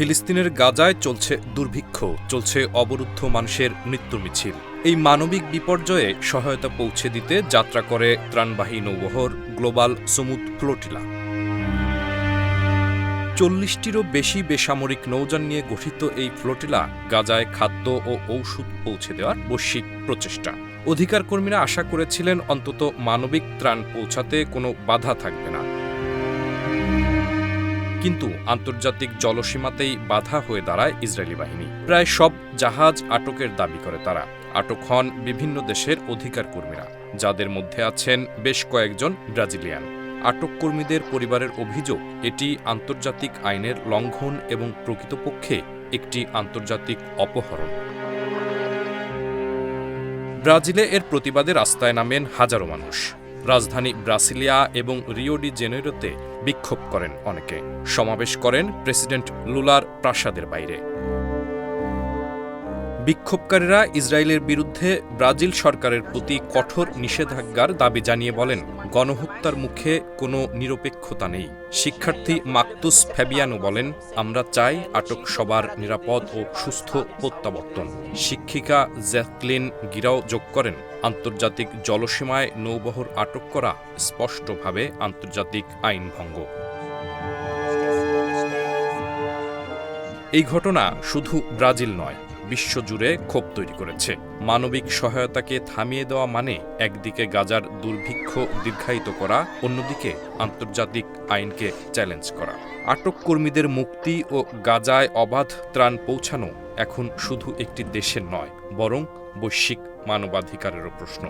ফিলিস্তিনের গাজায় চলছে দুর্ভিক্ষ, চলছে অবরুদ্ধ মানুষের মৃত্যু মিছিল এই মানবিক বিপর্যয়ে সহায়তা পৌঁছে দিতে যাত্রা করে ত্রাণবাহী নৌবহর গ্লোবাল সমুদ ফ্লোটিলা। চল্লিশটিরও বেশি বেসামরিক নৌযান নিয়ে গঠিত এই ফ্লোটিলা গাজায় খাদ্য ও ঔষধ পৌঁছে দেওয়ার বৈশ্বিক প্রচেষ্টা। অধিকার কর্মীরা আশা করেছিলেন অন্তত মানবিক ত্রাণ পৌঁছাতে কোনো বাধা থাকবে না। কিন্তু আন্তর্জাতিক জলসীমাতেই বাধা হয়ে দাঁড়ায় ইসরায়েলি বাহিনী। প্রায় সব জাহাজ আটকের দাবি করে তারা। আটক হন বিভিন্ন দেশের অধিকার কর্মীরা, যাদের মধ্যে আছেন বেশ কয়েকজন ব্রাজিলিয়ান। আটক কর্মীদের পরিবারের অভিযোগ, এটি আন্তর্জাতিক আইনের লঙ্ঘন এবং প্রকৃতপক্ষে একটি আন্তর্জাতিক অপহরণ। ব্রাজিলে এর প্রতিবাদে রাস্তায় নামেন হাজারো মানুষ। রাজধানী ব্রাসিলিয়া এবং রিওডি জেনেরোতে বিক্ষোভ করেন অনেকে। সমাবেশ করেন প্রেসিডেন্ট লুলার প্রাসাদের বাইরে। বিক্ষোভকারীরা ইসরায়েলের বিরুদ্ধে ব্রাজিল সরকারের প্রতি কঠোর নিষেধাজ্ঞার দাবি জানিয়ে বলেন, গণহত্যার মুখে কোনো নিরপেক্ষতা নেই। শিক্ষার্থী মাকতুস ফ্যাবিয়ানো বলেন, আমরা চাই আটক সবার নিরাপদ ও সুস্থ প্রত্যাবর্তন। শিক্ষিকা জ্যাকলিন গিরাও যোগ করেন, আন্তর্জাতিক জলসীমায় নৌবহর আটক করা স্পষ্টভাবে আন্তর্জাতিক আইন ভঙ্গ। এই ঘটনা শুধু ব্রাজিল নয় বিশ্বজুড়ে ক্ষোভ তৈরি করেছে। মানবিক সহায়তাকে থামিয়ে দেওয়া মানে একদিকে গাজার দুর্ভিক্ষ দীর্ঘায়িত করা, অন্যদিকে আন্তর্জাতিক আইনকে চ্যালেঞ্জ করা। আটক কর্মীদের মুক্তি ও গাজায় অবাধ ত্রাণ পৌঁছানো এখন শুধু একটি দেশের নয়, বরং বৈশ্বিক মানবাধিকারেরও প্রশ্ন।